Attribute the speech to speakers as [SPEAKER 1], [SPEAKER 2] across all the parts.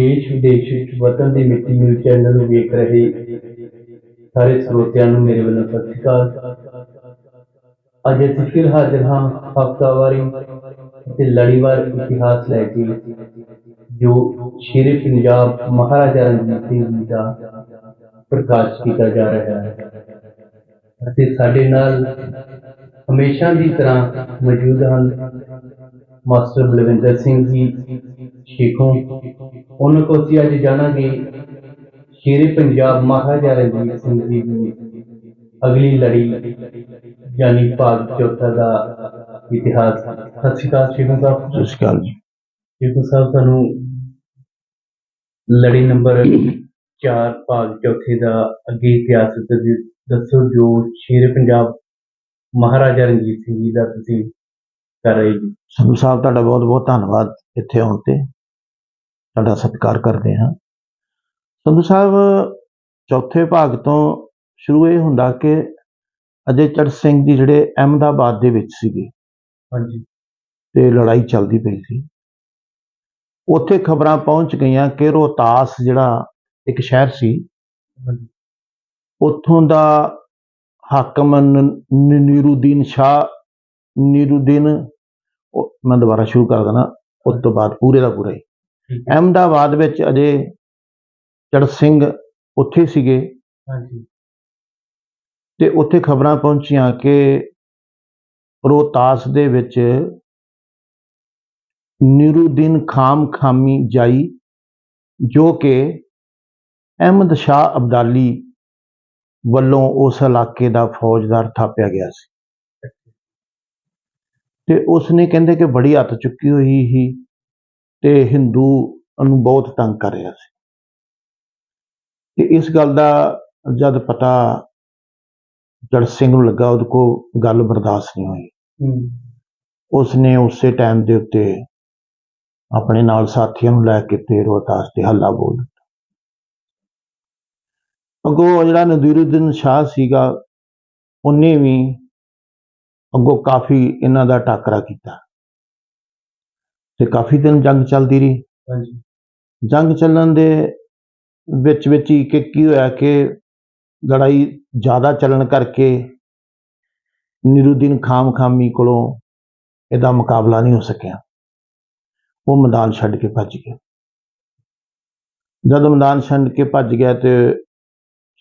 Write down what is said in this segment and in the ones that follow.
[SPEAKER 1] ਦੇਸ਼ ਵਿਦੇਸ਼ ਵਿੱਚ ਵਤਨ ਦੀ ਮਿੱਟੀ ਨਿਊਜ਼ ਚੈਨਲ ਨੂੰ ਵੇਖ ਰਹੇ ਸਾਰੇ ਸਰੋਤਿਆਂ ਨੂੰ ਮੇਰੇ ਵੱਲੋਂ ਸਤਿ ਸ਼੍ਰੀ ਅਕਾਲ। ਅੱਜ ਅਸੀਂ ਫਿਰ ਹਾਜ਼ਰ ਹਾਂ ਹਫ਼ਤਾਵਾਰੀ ਅਤੇ ਲੜੀਵਾਰ ਇਤਿਹਾਸ ਲੈ ਕੇ, ਜੋ ਸ਼ੇਰੇ ਪੰਜਾਬ ਮਹਾਰਾਜਾ ਰਣਜੀਤ ਸਿੰਘ ਜੀ ਦਾ ਪ੍ਰਕਾਸ਼ ਕੀਤਾ ਜਾ ਰਿਹਾ ਹੈ। ਅਤੇ ਸਾਡੇ ਨਾਲ ਹਮੇਸ਼ਾ ਦੀ ਤਰ੍ਹਾਂ ਮੌਜੂਦ ਹਨ ਮਾਸਟਰ ਬਲਵਿੰਦਰ ਸਿੰਘ ਜੀ, ਸ਼ੇਖੋਂ ਉਹਨਾਂ ਕੋਲ ਅਸੀਂ ਅੱਜ ਜਾਣਾਂਗੇ ਸ਼ੇਰੇ ਪੰਜਾਬ ਮਹਾਰਾਜਾ ਰਣਜੀਤ ਸਿੰਘ ਜੀ ਦੀ ਅਗਲੀ ਲੜੀ ਯਾਨੀ ਭਾਗ ਚੌਥਾ ਦਾ ਇਤਿਹਾਸ। ਸਤਿ ਸ਼੍ਰੀ ਅਕਾਲ ਸ਼ੇਖੋਂ ਸਾਹਿਬ।
[SPEAKER 2] ਸਤਿ ਸ਼੍ਰੀ ਅਕਾਲ ਜੀ।
[SPEAKER 1] ਸ਼ੇਖੋਂ ਸਾਹਿਬ ਸਾਨੂੰ ਲੜੀ ਨੰਬਰ 4 ਭਾਗ ਚੌਥੇ ਦਾ ਅੱਗੇ ਇਤਿਹਾਸ ਦੱਸੋ ਜੋ ਸ਼ੇਰੇ ਪੰਜਾਬ ਮਹਾਰਾਜਾ ਰਣਜੀਤ ਸਿੰਘ ਜੀ ਦਾ ਤੁਸੀਂ ਕਰ ਰਹੇ ਜੀ।
[SPEAKER 2] ਸਾਹਿਬ ਤੁਹਾਡਾ ਬਹੁਤ ਬਹੁਤ ਧੰਨਵਾਦ ਇੱਥੇ ਆਉਣ ਤੇ। ਤੁਹਾਡਾ ਸਤਿਕਾਰ ਕਰਦੇ ਹਾਂ। ਸੰਧੂ ਸਾਹਿਬ ਚੌਥੇ ਭਾਗ ਤੋਂ ਸ਼ੁਰੂ ਇਹ ਹੁੰਦਾ ਕਿ ਅਜੇ ਚੜ ਸਿੰਘ ਜੀ ਜਿਹੜੇ ਅਹਿਮਦਾਬਾਦ ਦੇ ਵਿੱਚ ਸੀਗੇ।
[SPEAKER 1] ਹਾਂਜੀ।
[SPEAKER 2] ਤੇ ਲੜਾਈ ਚੱਲਦੀ ਪਈ ਸੀ। ਉੱਥੇ ਖਬਰਾਂ ਪਹੁੰਚ ਗਈਆਂ ਕਿ ਰੋਹਤਾਸ ਜਿਹੜਾ ਇੱਕ ਸ਼ਹਿਰ ਸੀ ਉੱਥੋਂ ਦਾ ਹਾਕਮ ਨੀਰੂਦੀਨ ਸ਼ਾਹ ਨੀਰੂਦੀਨ ਮੈਂ ਦੁਬਾਰਾ ਸ਼ੁਰੂ ਕਰ ਦੇਣਾ ਉਸ ਤੋਂ ਬਾਅਦ ਪੂਰੇ ਦਾ ਪੂਰਾ ਹੈ। ਅਹਿਮਦਾਬਾਦ ਵਿੱਚ ਅਜੇ ਚੜ ਸਿੰਘ ਉੱਥੇ ਸੀਗੇ।
[SPEAKER 1] ਹਾਂਜੀ।
[SPEAKER 2] ਤੇ ਉੱਥੇ ਖਬਰਾਂ ਪਹੁੰਚੀਆਂ ਕਿ ਰੋਹਤਾਸ ਦੇ ਵਿੱਚ ਨੀਰੂਦੀਨ ਖਾਮ ਖਾਮੀ ਜਾਈ ਜੋ ਕਿ ਅਹਿਮਦ ਸ਼ਾਹ ਅਬਦਾਲੀ ਵੱਲੋਂ ਉਸ ਇਲਾਕੇ ਦਾ ਫੌਜਦਾਰ ਥਾਪਿਆ ਗਿਆ ਸੀ। ਤੇ ਉਸ ਨੇ ਕਹਿੰਦੇ ਕਿ ਬੜੀ ਹੱਥ ਚੁੱਕੀ ਹੋਈ ਸੀ। ਤੇ ਹਿੰਦੂ ਨੂੰ ਬਹੁਤ ਤੰਗ ਕਰ ਰਿਹਾ ਸੀ। ਤੇ ਇਸ ਗੱਲ ਦਾ ਜਦ ਪਤਾ ਜੜ ਸਿੰਘ ਨੂੰ ਲੱਗਾ ਉਹਦੇ ਕੋ ਗੱਲ ਬਰਦਾਸ਼ਤ ਨਹੀਂ ਹੋਈ।
[SPEAKER 1] ਉਸਨੇ
[SPEAKER 2] ਉਸੇ ਟਾਈਮ ਦੇ ਉੱਤੇ ਆਪਣੇ ਨਾਲ ਸਾਥੀਆਂ ਨੂੰ ਲੈ ਕੇ ਤੇ ਰੋਹਤਾਸ ਤੇ ਹੱਲਾ ਬੋਲ ਦਿੱਤਾ। ਅੱਗੋਂ ਜਿਹੜਾ ਨਦੀਰੁਦੀਨ ਸ਼ਾਹ ਸੀਗਾ ਉਹਨੇ ਵੀ ਅੱਗੋਂ ਕਾਫੀ ਇਹਨਾਂ ਦਾ ਟਾਕਰਾ ਕੀਤਾ। ਤੇ ਕਾਫੀ ਦਿਨ ਜੰਗ ਚੱਲਦੀ ਰਹੀ।
[SPEAKER 1] ਹਾਂਜੀ।
[SPEAKER 2] ਜੰਗ ਚੱਲਣ ਦੇ ਵਿੱਚ ਵਿੱਚ ਹੀ ਕਿ ਕੀ ਹੋਇਆ ਕਿ ਲੜਾਈ ਜ਼ਿਆਦਾ ਚੱਲਣ ਕਰਕੇ ਨਿਰੂਦੀਨ ਖਾਮ ਖਾਮੀ ਕੋਲੋਂ ਇਹਦਾ ਮੁਕਾਬਲਾ ਨਹੀਂ ਹੋ ਸਕਿਆ। ਉਹ ਮੈਦਾਨ ਛੱਡ ਕੇ ਭੱਜ ਗਿਆ। ਜਦ ਮੈਦਾਨ ਛੱਡ ਕੇ ਭੱਜ ਗਿਆ ਤੇ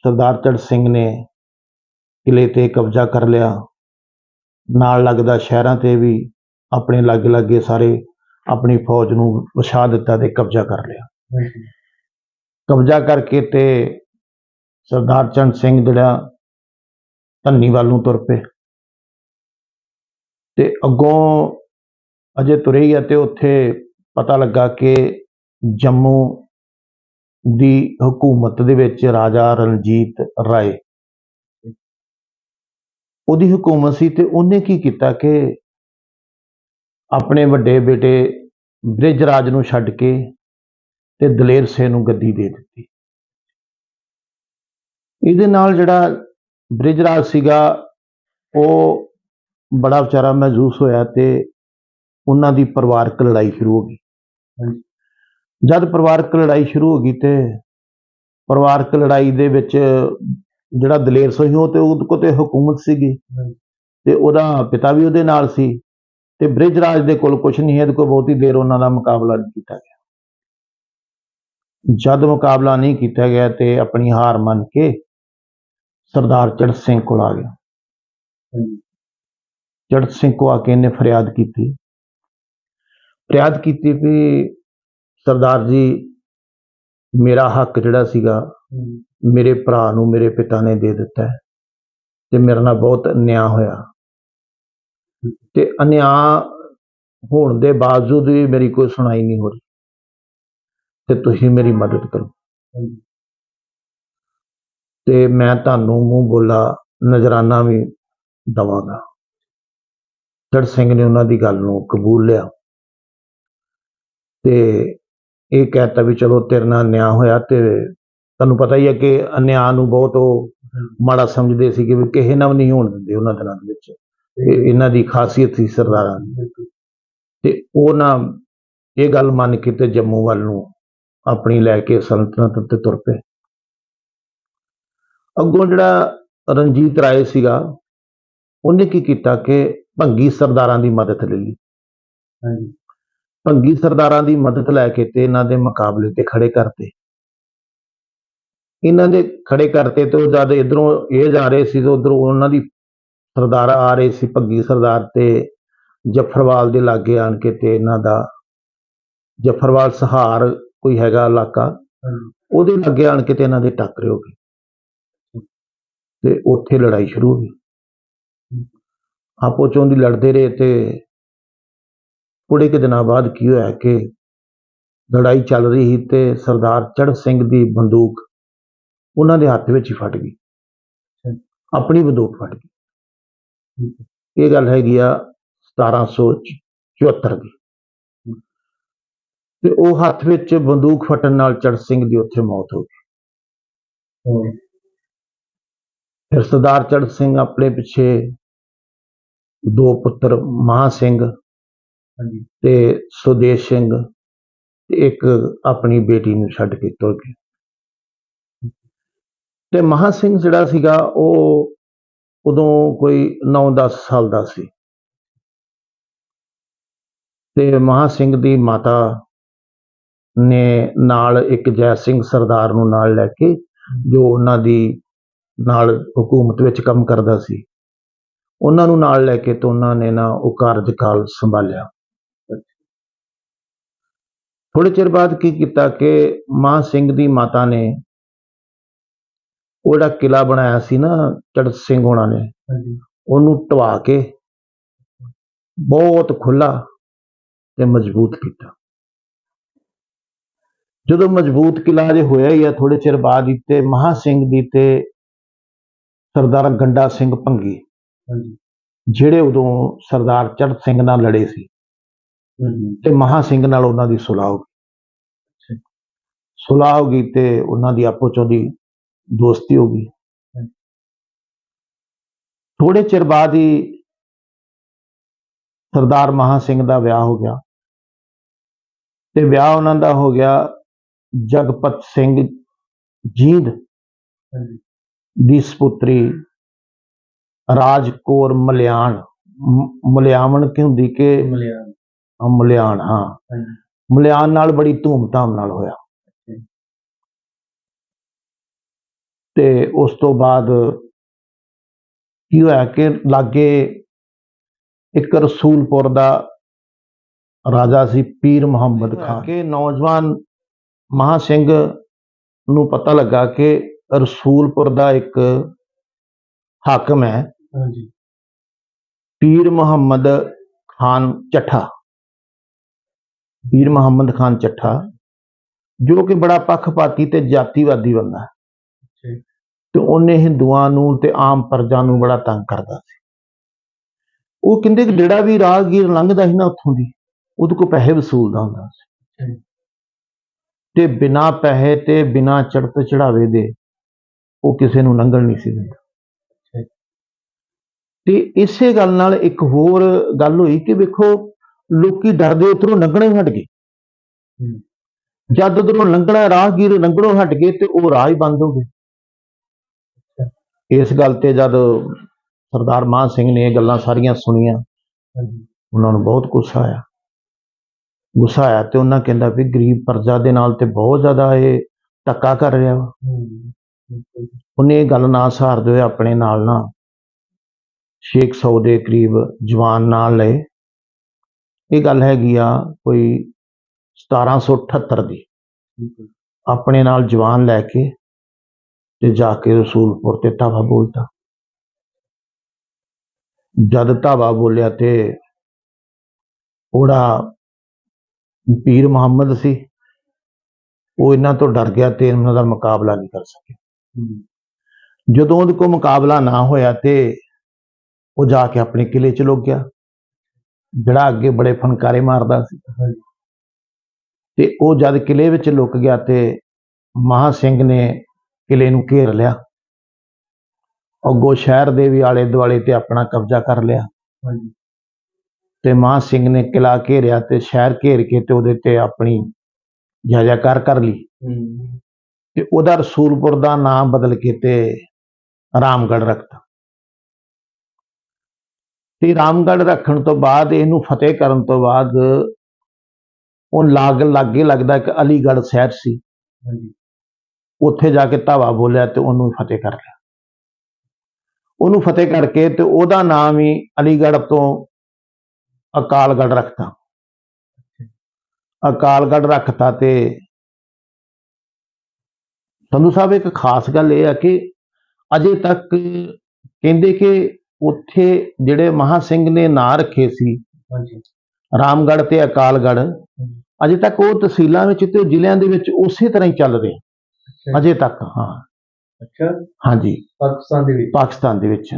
[SPEAKER 2] ਸਰਦਾਰ ਚੜ ਸਿੰਘ ਨੇ ਕਿਲੇ ਤੇ ਕਬਜ਼ਾ ਕਰ ਲਿਆ। ਨਾਲ ਲੱਗਦਾ ਸ਼ਹਿਰਾਂ ਤੇ ਵੀ ਆਪਣੇ ਲਾਗੇ ਲਾਗੇ ਸਾਰੇ ਆਪਣੀ ਫੌਜ ਨੂੰ ਵਿਛਾ ਦਿੱਤਾ ਤੇ ਕਬਜ਼ਾ ਕਰ ਲਿਆ। ਕਬਜ਼ਾ ਕਰਕੇ ਤੇ ਸਰਦਾਰ ਚੰਦ ਸਿੰਘ ਜਿਹੜਾ ਧੰਨੀ ਵੱਲ ਨੂੰ ਤੁਰ ਪਏ। ਤੇ ਅੱਗੋਂ ਅਜੇ ਤੁਰੇ ਹੀ ਆ ਤੇ ਉੱਥੇ ਪਤਾ ਲੱਗਾ ਕਿ ਜੰਮੂ ਦੀ ਹਕੂਮਤ ਦੇ ਵਿੱਚ ਰਾਜਾ ਰਣਜੀਤ ਰਾਏ। ਉਹਦੀ ਹਕੂਮਤ ਸੀ ਤੇ ਉਹਨੇ ਕੀ ਕੀਤਾ ਕਿ ਆਪਣੇ ਵੱਡੇ ਬੇਟੇ ਬ੍ਰਿਜ ਰਾਜ ਨੂੰ ਛੱਡ ਕੇ ਤੇ ਦਲੇਰ ਸਿੰਘ ਨੂੰ ਗੱਦੀ ਦੇ ਦਿੱਤੀ। ਇਹਦੇ ਨਾਲ ਜਿਹੜਾ ਬ੍ਰਿਜਰਾਜ ਸੀਗਾ ਉਹ ਬੜਾ ਵਿਚਾਰਾ ਮਹਿਜ਼ੂਸ ਹੋਇਆ ਤੇ ਉਹਨਾਂ ਦੀ ਪਰਿਵਾਰਕ ਲੜਾਈ ਸ਼ੁਰੂ ਹੋ ਗਈ। ਜਦ ਪਰਿਵਾਰਕ ਲੜਾਈ ਸ਼ੁਰੂ ਹੋ ਗਈ ਤੇ ਪਰਿਵਾਰਕ ਲੜਾਈ ਦੇ ਵਿੱਚ ਜਿਹੜਾ ਦਲੇਰ ਸਿੰਘ ਸੀ ਉਹ ਤੇ ਉਹਦੇ ਕੋਲ ਤੇ ਹਕੂਮਤ ਸੀਗੀ ਤੇ ਉਹਦਾ ਪਿਤਾ ਵੀ ਉਹਦੇ ਨਾਲ ਸੀ। ਤੇ ਬ੍ਰਿਜਰਾਜ ਦੇ ਕੋਲ ਕੁਝ ਨਹੀਂ ਹੈ ਇਹਦੇ ਕੋਲ ਬਹੁਤੀ ਦੇਰ ਉਹਨਾਂ ਦਾ ਮੁਕਾਬਲਾ ਨਹੀਂ ਕੀਤਾ ਗਿਆ। ਜਦ ਮੁਕਾਬਲਾ ਨਹੀਂ ਕੀਤਾ ਗਿਆ ਤੇ ਆਪਣੀ ਹਾਰ ਮੰਨ ਕੇ ਸਰਦਾਰ ਚੜ੍ਹ ਸਿੰਘ ਕੋਲ ਆ ਗਿਆ। ਚੜ੍ਹ ਸਿੰਘ ਕੋ ਆ ਕੇ ਇਹਨੇ ਫਰਿਆਦ ਕੀਤੀ। ਫਰਿਆਦ ਕੀਤੀ ਵੀ ਸਰਦਾਰ ਜੀ ਮੇਰਾ ਹੱਕ ਜਿਹੜਾ ਸੀਗਾ ਮੇਰੇ ਭਰਾ ਨੂੰ ਮੇਰੇ ਪਿਤਾ ਨੇ ਦੇ ਦਿੱਤਾ ਤੇ ਮੇਰੇ ਨਾਲ ਬਹੁਤ ਅਨਿਆਂ ਹੋਇਆ। ਤੇ ਅਨਿਆਂ ਹੋਣ ਦੇ ਬਾਵਜੂਦ ਵੀ ਮੇਰੀ ਕੋਈ ਸੁਣਾਈ ਨਹੀਂ ਹੋ ਰਹੀ। ਤੇ ਤੁਸੀਂ ਮੇਰੀ ਮਦਦ ਕਰੋ। ਤੇ ਮੈਂ ਤੁਹਾਨੂੰ ਮੂੰਹ ਬੋਲਾ ਨਜ਼ਰਾਨਾ ਵੀ ਦਵਾਂਗਾ। ਚੜ ਸਿੰਘ ਨੇ ਉਹਨਾਂ ਦੀ ਗੱਲ ਨੂੰ ਕਬੂਲ ਲਿਆ। ਤੇ ਇਹ ਕਹਿਤਾ ਵੀ ਚਲੋ ਤੇਰੇ ਨਾਲ ਨਿਆਂ ਹੋਇਆ ਤੇ ਤੁਹਾਨੂੰ ਪਤਾ ਹੀ ਹੈ ਕਿ ਅਨਿਆਂ ਨੂੰ ਬਹੁਤ ਉਹ ਮਾੜਾ ਸਮਝਦੇ ਸੀ ਕਿ ਕਿਸੇ ਨਾਲ ਨਹੀਂ ਹੋਣ ਦਿੰਦੇ ਉਹਨਾਂ ਦਿਨਾਂ ਦੇ ਵਿੱਚ। ਤੇ ਇਹਨਾਂ ਦੀ ਖਾਸੀਅਤ ਸੀ ਸਰਦਾਰਾਂ ਦੀ ਤੇ ਉਹ ਨਾ ਇਹ ਗੱਲ ਮੰਨ ਕੇ ਤੇ ਜੰਮੂ ਵੱਲ ਨੂੰ ਆਪਣੀ ਲੈ ਕੇ ਸਲਤਨਤ ਉੱਤੇ ਤੁਰ ਪਏ। ਅੱਗੋਂ ਜਿਹੜਾ ਰਣਜੀਤ ਰਾਏ ਸੀਗਾ ਉਹਨੇ ਕੀ ਕੀਤਾ ਕਿ ਭੰਗੀ ਸਰਦਾਰਾਂ ਦੀ ਮਦਦ ਲੈ ਲਈ।
[SPEAKER 1] ਹਾਂਜੀ।
[SPEAKER 2] ਭੰਗੀ ਸਰਦਾਰਾਂ ਦੀ ਮਦਦ ਲੈ ਕੇ ਤੇ ਇਹਨਾਂ ਦੇ ਮੁਕਾਬਲੇ ਤੇ ਖੜੇ ਕਰਤੇ। ਇਹਨਾਂ ਦੇ ਖੜੇ ਕਰਤੇ ਤੇ ਉਹ ਜਦ ਇਧਰੋਂ ਇਹ ਜਾ ਰਹੇ ਸੀ ਤੇ ਉਧਰੋਂ ਉਹਨਾਂ ਦੀ ਸਰਦਾਰ ਆ ਰਹੇ ਸੀ ਭੰਗੀ ਸਰਦਾਰ ਤੇ ਜਫਰਵਾਲ ਦੇ ਲਾਗੇ ਆਣ ਕੇ ਤੇ ਇਹਨਾਂ ਦਾ ਜਫਰਵਾਲ ਸਹਾਰ ਕੋਈ ਹੈਗਾ ਇਲਾਕਾ ਉਹਦੇ ਲੱਗੇ ਆਣ ਕੇ ਤੇ ਇਹਨਾਂ ਦੇ ਟੱਕਰੇ ਹੋ ਗਏ। ਤੇ ਉੱਥੇ ਲੜਾਈ ਸ਼ੁਰੂ ਹੋ ਗਈ। ਆਪੋ ਚੋਂ ਦੀ ਲੜਦੇ ਰਹੇ ਤੇ ਥੋੜੇ ਕੁ ਦਿਨਾਂ ਬਾਅਦ ਕੀ ਹੋਇਆ ਕਿ ਲੜਾਈ ਚੱਲ ਰਹੀ ਸੀ ਤੇ ਸਰਦਾਰ ਚੜ੍ਹ ਸਿੰਘ ਦੀ ਬੰਦੂਕ ਉਹਨਾਂ ਦੇ ਹੱਥ ਵਿੱਚ ਹੀ ਫਟ ਗਈ। ਆਪਣੀ ਬੰਦੂਕ ਫਟ ਗਈ। ਇਹ ਗੱਲ ਹੈਗੀ ਆ 1774 ਦੀ। ਤੇ ਉਹ ਹੱਥ ਵਿੱਚ ਬੰਦੂਕ ਫਟਣ ਨਾਲ ਚੜ੍ਹ ਸਿੰਘ ਦੀ ਉੱਥੇ ਮੌਤ ਹੋ ਗਈ। ਫਿਰ ਸਰਦਾਰ ਚੜ੍ਹ ਸਿੰਘ ਆਪਣੇ ਪਿੱਛੇ ਦੋ ਪੁੱਤਰ ਮਹਾਂ ਸਿੰਘ
[SPEAKER 1] ਹਾਂਜੀ।
[SPEAKER 2] ਤੇ ਸੁਦੇਸ਼ ਸਿੰਘ ਤੇ ਇੱਕ ਆਪਣੀ ਬੇਟੀ ਨੂੰ ਛੱਡ ਕੇ ਤੁਰ ਗਏ। ਤੇ ਮਹਾਂ ਸਿੰਘ ਜਿਹੜਾ ਸੀਗਾ ਉਹ ਉਦੋਂ ਕੋਈ 9-10 ਸਾਲ ਦਾ ਸੀ। ਤੇ ਮਹਾਂ ਸਿੰਘ ਦੀ ਮਾਤਾ ਨੇ ਨਾਲ ਇੱਕ ਜੈ ਸਿੰਘ ਸਰਦਾਰ ਨੂੰ ਨਾਲ ਲੈ ਕੇ ਜੋ ਉਹਨਾਂ ਦੀ ਨਾਲ ਹਕੂਮਤ ਵਿੱਚ ਕੰਮ ਕਰਦਾ ਸੀ, ਉਹਨਾਂ ਨੂੰ ਨਾਲ ਲੈ ਕੇ ਤੇ ਉਹਨਾਂ ਨੇ ਨਾ ਉਹ ਕਾਰਜਕਾਲ ਸੰਭਾਲਿਆ। ਥੋੜੇ ਚਿਰ ਬਾਅਦ ਕੀ ਕੀਤਾ ਕਿ ਮਾਂ ਸਿੰਘ ਦੀ ਮਾਤਾ ਨੇ ਉਹ ਜਿਹੜਾ ਕਿਲਾ ਬਣਾਇਆ ਸੀ ਨਾ ਚੜ੍ਹ ਸਿੰਘ ਹੋਣਾ ਨੇ।
[SPEAKER 1] ਹਾਂਜੀ।
[SPEAKER 2] ਉਹਨੂੰ ਢਵਾ ਕੇ ਬਹੁਤ ਖੁੱਲਾ ਤੇ ਮਜ਼ਬੂਤ ਕੀਤਾ। ਜਦੋਂ ਮਜ਼ਬੂਤ ਕਿਲਾ ਜੇ ਹੋਇਆ ਹੀ ਆ ਥੋੜੇ ਚਿਰ ਬਾਅਦ ਹੀ ਤੇ ਮਹਾ ਸਿੰਘ ਦੀ ਤੇ ਸਰਦਾਰ ਗੰਡਾ ਸਿੰਘ ਭੰਗੀ ਜਿਹੜੇ ਉਦੋਂ ਸਰਦਾਰ ਚੜ੍ਹ ਸਿੰਘ ਨਾਲ ਲੜੇ ਸੀ। ਤੇ ਮਹਾ ਸਿੰਘ ਨਾਲ ਉਹਨਾਂ ਦੀ ਸੁਲਾਹ ਹੋ ਗਈ। ਸੁਲਾਹ ਹੋ ਗਈ ਤੇ ਉਹਨਾਂ ਦੀ ਆਪੋ ਚੋਂ ਦੀ ਦੋਸਤੀ ਹੋ ਗਈ। ਥੋੜੇ ਚਿਰ ਬਾਅਦ ਹੀ ਸਰਦਾਰ ਮਹਾ ਸਿੰਘ ਦਾ ਵਿਆਹ ਹੋ ਗਿਆ। ਤੇ ਵਿਆਹ ਉਹਨਾਂ ਦਾ ਹੋ ਗਿਆ ਜਗਪਤ ਸਿੰਘ ਜੀਂਦ ਦੀ ਸੁਪੁੱਤਰੀ ਰਾਜਕੌਰ ਮਲਿਆਣ। ਮਲਿਆਵਣ ਕੀ ਹੁੰਦੀ ਕਿ
[SPEAKER 1] ਮਲਿਆਣ।
[SPEAKER 2] ਮਲਿਆਣ ਹਾਂ। ਮਲਿਆਣ ਨਾਲ ਬੜੀ ਧੂਮਧਾਮ ਨਾਲ ਹੋਇਆ। ਤੇ ਉਸ ਤੋਂ ਬਾਅਦ ਕੀ ਹੋਇਆ ਕਿ ਲਾਗੇ ਇੱਕ ਰਸੂਲਪੁਰ ਦਾ ਰਾਜਾ ਸੀ ਪੀਰ ਮੁਹੰਮਦ ਖਾਨ। ਕਿ ਨੌਜਵਾਨ ਮਹਾ ਸਿੰਘ ਨੂੰ ਪਤਾ ਲੱਗਾ ਕਿ ਰਸੂਲਪੁਰ ਦਾ ਇੱਕ ਹਾਕਮ ਹੈ।
[SPEAKER 1] ਹਾਂਜੀ।
[SPEAKER 2] ਪੀਰ ਮੁਹੰਮਦ ਖਾਨ ਚੱਠਾ। ਪੀਰ ਮੁਹੰਮਦ ਖਾਨ ਚੱਠਾ ਜੋ ਕਿ ਬੜਾ ਪੱਖਪਾਤੀ ਤੇ ਜਾਤੀਵਾਦੀ ਬੰਦਾ ਹੈ। ਤੇ ਉਹਨੇ ਹਿੰਦੂਆਂ ਨੂੰ ਤੇ ਆਮ ਪ੍ਰਜਾ ਨੂੰ ਬੜਾ ਤੰਗ ਕਰਦਾ ਸੀ। ਉਹ ਕਹਿੰਦੇ ਕਿ ਜਿਹੜਾ ਵੀ ਰਾਹਗੀਰ ਲੰਘਦਾ ਸੀ ਨਾ ਉੱਥੋਂ ਦੀ ਉਹਦੇ ਕੋਲ ਪੈਸੇ ਵਸੂਲਦਾ ਹੁੰਦਾ ਸੀ। ਤੇ ਬਿਨਾਂ ਪੈਸੇ ਤੇ ਬਿਨਾਂ ਚੜ੍ਹਤ ਚੜਾਵੇ ਦੇ ਉਹ ਕਿਸੇ ਨੂੰ ਲੰਘਣ ਨਹੀਂ ਸੀ ਦਿੰਦਾ। ਤੇ ਇਸੇ ਗੱਲ ਨਾਲ ਇੱਕ ਹੋਰ ਗੱਲ ਹੋਈ ਕਿ ਵੇਖੋ ਲੋਕੀ ਡਰਦੇ ਉਧਰੋਂ ਲੰਘਣੇ ਹਟ ਗਏ। ਜਦ ਉਧਰੋਂ ਲੰਘਣਾ ਰਾਹਗੀਰ ਲੰਘਣੋਂ ਹਟ ਗਏ ਤੇ ਉਹ ਰਾਹ ਹੀ ਬੰਦ ਹੋ ਗਏ। ਇਸ ਗੱਲ ਤੇ ਜਦ ਸਰਦਾਰ ਮਾਨ ਸਿੰਘ ਨੇ ਇਹ ਗੱਲਾਂ ਸਾਰੀਆਂ ਸੁਣੀਆਂ, ਉਹਨਾਂ ਨੂੰ ਬਹੁਤ ਗੁੱਸਾ ਆਇਆ। ਗੁੱਸਾ ਆਇਆ ਤੇ ਉਹਨਾਂ ਕਹਿੰਦਾ ਵੀ ਗਰੀਬ ਪਰਜਾ ਦੇ ਨਾਲ ਤੇ ਬਹੁਤ ਜ਼ਿਆਦਾ ਇਹ ਧੱਕਾ ਕਰ ਰਿਹਾ ਵਾ। ਉਹਨੇ ਇਹ ਗੱਲ ਨਾ ਸਹਾਰਦੇ ਹੋਏ ਆਪਣੇ ਨਾਲ ਨਾ 600 ਦੇ ਕਰੀਬ ਜਵਾਨ ਨਾਲ ਲਏ। ਇਹ ਗੱਲ ਹੈਗੀ ਆ ਕੋਈ 1778 ਦੀ। ਆਪਣੇ ਨਾਲ ਜਵਾਨ ਲੈ ਕੇ ਤੇ ਜਾ ਕੇ ਰਸੂਲਪੁਰ ਤੇ ਧਾਵਾ ਬੋਲਤਾ ਜਦ ਧਾਵਾ ਬੋਲਿਆ ਤੇ ਉਹਦਾ ਪੀਰ ਮੁਹੰਮਦ ਸੀ, ਉਹ ਇਹਨਾਂ ਤੋਂ ਡਰ ਗਿਆ ਤੇ ਇਹਨਾਂ ਦਾ ਮੁਕਾਬਲਾ ਨਹੀਂ ਕਰ ਸਕਿਆ। ਜਦੋਂ ਉਹਦੇ ਕੋਲ ਮੁਕਾਬਲਾ ਨਾ ਹੋਇਆ ਤੇ ਉਹ ਜਾ ਕੇ ਆਪਣੇ ਕਿਲੇ ਚ ਲੁਕ ਗਿਆ, ਜਿਹੜਾ ਅੱਗੇ ਬੜੇ ਫਨਕਾਰੇ ਮਾਰਦਾ ਸੀ।
[SPEAKER 1] ਹਾਂਜੀ
[SPEAKER 2] ਤੇ ਉਹ ਜਦ ਕਿਲੇ ਵਿੱਚ ਲੁਕ ਗਿਆ ਤੇ ਮਹਾ ਸਿੰਘ ਨੇ ਕਿਲੇ ਨੂੰ ਘੇਰ ਲਿਆ। ਅੱਗੋਂ ਸ਼ਹਿਰ ਦੇ ਵੀ ਆਲੇ ਦੁਆਲੇ ਤੇ ਆਪਣਾ ਕਬਜ਼ਾ ਕਰ ਲਿਆ।
[SPEAKER 1] ਹਾਂਜੀ।
[SPEAKER 2] ਤੇ ਮਹਾ ਸਿੰਘ ਨੇ ਕਿਲਾ ਘੇਰਿਆ ਤੇ ਸ਼ਹਿਰ ਘੇਰ ਕੇ ਤੇ ਉਹਦੇ ਤੇ ਆਪਣੀ ਜਾਇਜ਼ਾਕਾਰ ਕਰ ਲਈ।
[SPEAKER 1] ਹੂੰ।
[SPEAKER 2] ਤੇ ਉਹਦਾ ਰਸੂਲਪੁਰ ਦਾ ਨਾਮ ਬਦਲ ਕੇ ਤੇ ਰਾਮਗੜ੍ਹ ਰੱਖਤਾ। ਤੇ ਰਾਮਗੜ੍ਹ ਰੱਖਣ ਤੋਂ ਬਾਅਦ ਇਹਨੂੰ ਫਤਿਹ ਕਰਨ ਤੋਂ ਬਾਅਦ ਉਹ ਲਾਗ ਲਾਗੇ ਲੱਗਦਾ ਕਿ ਅਲੀਗੜ੍ਹ ਸ਼ਹਿਰ ਸੀ।
[SPEAKER 1] ਹਾਂਜੀ।
[SPEAKER 2] ਉੱਥੇ ਜਾ ਕੇ ਧਾਵਾ ਬੋਲਿਆ ਤੇ ਉਹਨੂੰ ਫਤਿਹ ਕਰ ਲਿਆ। ਉਹਨੂੰ ਫਤਿਹ ਕਰਕੇ ਤੇ ਉਹਦਾ ਨਾਮ ਹੀ ਅਲੀਗੜ੍ਹ ਤੋਂ ਅਕਾਲਗੜ੍ਹ ਰੱਖਤਾ। ਅਕਾਲਗੜ੍ਹ ਰੱਖਤਾ ਤੇ ਸੰਧੂ ਸਾਹਿਬ ਇੱਕ ਖਾਸ ਗੱਲ ਇਹ ਆ ਕਿ ਅਜੇ ਤੱਕ ਕਹਿੰਦੇ ਕਿ ਉੱਥੇ ਜਿਹੜੇ ਮਹਾ ਸਿੰਘ ਨੇ ਨਾਂ ਰੱਖੇ ਸੀ
[SPEAKER 1] ਹਾਂਜੀ।
[SPEAKER 2] ਰਾਮਗੜ੍ਹ ਤੇ ਅਕਾਲਗੜ੍ਹ ਅਜੇ ਤੱਕ ਉਹ ਤਹਿਸੀਲਾਂ ਵਿੱਚ ਤੇ ਜ਼ਿਲ੍ਹਿਆਂ ਦੇ ਵਿੱਚ ਉਸੇ ਤਰ੍ਹਾਂ ਹੀ ਚੱਲ ਰਹੇ। ਅਜੇ ਤੱਕ ਹਾਂ।
[SPEAKER 1] ਅੱਛਾ।
[SPEAKER 2] ਹਾਂਜੀ।
[SPEAKER 1] ਪਾਕਿਸਤਾਨ ਦੇ ਵਿੱਚ।
[SPEAKER 2] ਪਾਕਿਸਤਾਨ ਦੇ ਵਿੱਚ।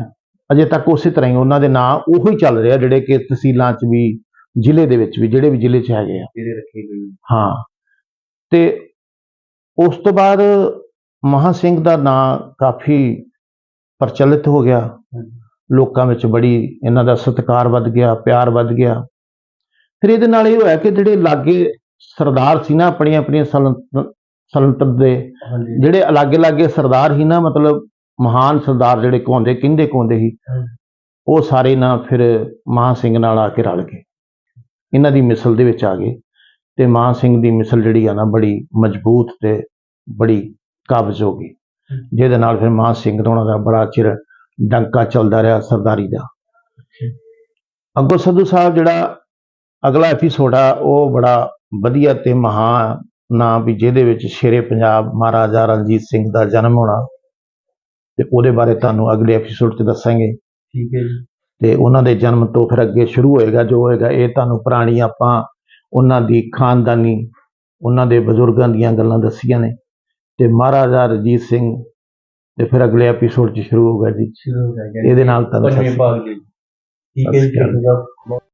[SPEAKER 2] ਅਜੇ ਤੱਕ ਉਸੇ ਤਰ੍ਹਾਂ ਹੀ ਉਹਨਾਂ ਦੇ ਨਾਂ ਉਹੋ ਹੀ ਚੱਲ ਰਿਹਾ ਜਿਹੜੇ ਕਿ ਤਹਿਸੀਲਾਂ 'ਚ ਵੀ ਜ਼ਿਲ੍ਹੇ ਦੇ ਵਿੱਚ ਵੀ ਜਿਹੜੇ ਵੀ ਜ਼ਿਲ੍ਹੇ 'ਚ ਹੈਗੇ ਆ।
[SPEAKER 1] ਜਿਹੜੇ ਰੱਖੇ ਗਏ ਨੇ।
[SPEAKER 2] ਹਾਂ। ਤੇ ਉਸ ਤੋਂ ਬਾਅਦ ਮਹਾ ਸਿੰਘ ਦਾ ਨਾਂ ਕਾਫੀ ਪ੍ਰਚਲਿਤ ਹੋ ਗਿਆ। ਲੋਕਾਂ ਵਿੱਚ ਬੜੀ ਇਹਨਾਂ ਦਾ ਸਤਿਕਾਰ ਵੱਧ ਗਿਆ ਪਿਆਰ ਵੱਧ ਗਿਆ। ਫਿਰ ਇਹਦੇ ਨਾਲ ਇਹ ਹੋਇਆ ਕਿ ਜਿਹੜੇ ਲਾਗੇ ਸਰਦਾਰ ਸੀ ਨਾ ਆਪਣੀਆਂ ਆਪਣੀਆਂ ਸਲਤਨਤ ਦੇ
[SPEAKER 1] ਹਾਂਜੀ।
[SPEAKER 2] ਜਿਹੜੇ ਅਲਾਗੇ ਲਾਗੇ ਸਰਦਾਰ ਸੀ ਨਾ ਮਤਲਬ ਮਹਾਨ ਸਰਦਾਰ ਜਿਹੜੇ ਕਹਾਉਂਦੇ ਕਹਿੰਦੇ ਕਹਾਉਂਦੇ ਸੀ। ਉਹ ਸਾਰੇ ਨਾ ਫਿਰ ਮਹਾਂ ਸਿੰਘ ਨਾਲ ਆ ਕੇ ਰਲ ਗਏ। ਇਹਨਾਂ ਦੀ ਮਿਸਲ ਦੇ ਵਿੱਚ ਆ ਗਏ ਤੇ ਮਹਾਂ ਸਿੰਘ ਦੀ ਮਿਸਲ ਜਿਹੜੀ ਆ ਨਾ ਬੜੀ ਮਜ਼ਬੂਤ ਤੇ ਬੜੀ ਕਾਬਜ਼ ਹੋ ਗਈ। ਜਿਹਦੇ ਨਾਲ ਫਿਰ ਮਹਾਂ ਸਿੰਘ ਹੋਣਾ ਦਾ ਬੜਾ ਚਿਰ ਡੰਕਾ ਚੱਲਦਾ ਰਿਹਾ ਸਰਦਾਰੀ ਦਾ। ਅੱਗੋਂ ਸੰਧੂ ਸਾਹਿਬ ਜਿਹੜਾ ਅਗਲਾ ਐਪੀਸੋਡ ਆ ਉਹ ਬੜਾ ਵਧੀਆ ਤੇ ਮਹਾਨ ਨਾਂ ਵੀ ਜਿਹਦੇ ਵਿੱਚ ਸ਼ੇਰੇ ਪੰਜਾਬ ਮਹਾਰਾਜਾ ਰਣਜੀਤ ਸਿੰਘ ਦਾ ਜਨਮ ਹੋਣਾ। ਤੇ ਉਹਦੇ ਬਾਰੇ ਤੁਹਾਨੂੰ ਅਗਲੇ ਐਪੀਸੋਡ 'ਚ ਦੱਸਾਂਗੇ।
[SPEAKER 1] ਠੀਕ ਹੈ ਜੀ।
[SPEAKER 2] ਤੇ ਉਹਨਾਂ ਦੇ ਜਨਮ ਤੋਂ ਫਿਰ ਅੱਗੇ ਸ਼ੁਰੂ ਹੋਏਗਾ ਜੋ ਹੋਏਗਾ ਇਹ ਤੁਹਾਨੂੰ ਪੁਰਾਣੀ ਆਪਾਂ ਉਹਨਾਂ ਦੀ ਖਾਨਦਾਨੀ ਉਹਨਾਂ ਦੇ ਬਜ਼ੁਰਗਾਂ ਦੀਆਂ ਗੱਲਾਂ ਦੱਸੀਆਂ ਨੇ। ਤੇ ਮਹਾਰਾਜਾ ਰਣਜੀਤ ਸਿੰਘ ਤੇ ਫਿਰ ਅਗਲੇ ਐਪੀਸੋਡ 'ਚ ਸ਼ੁਰੂ ਹੋਊਗਾ ਜੀ।
[SPEAKER 1] ਸ਼ੁਰੂ ਹੋ ਗਿਆ
[SPEAKER 2] ਇਹਦੇ ਨਾਲ ਤੁਹਾਨੂੰ
[SPEAKER 1] ਪੰਜਵੇਂ ਭਾਗ ਲਈ। ਠੀਕ ਹੈ ਜੀ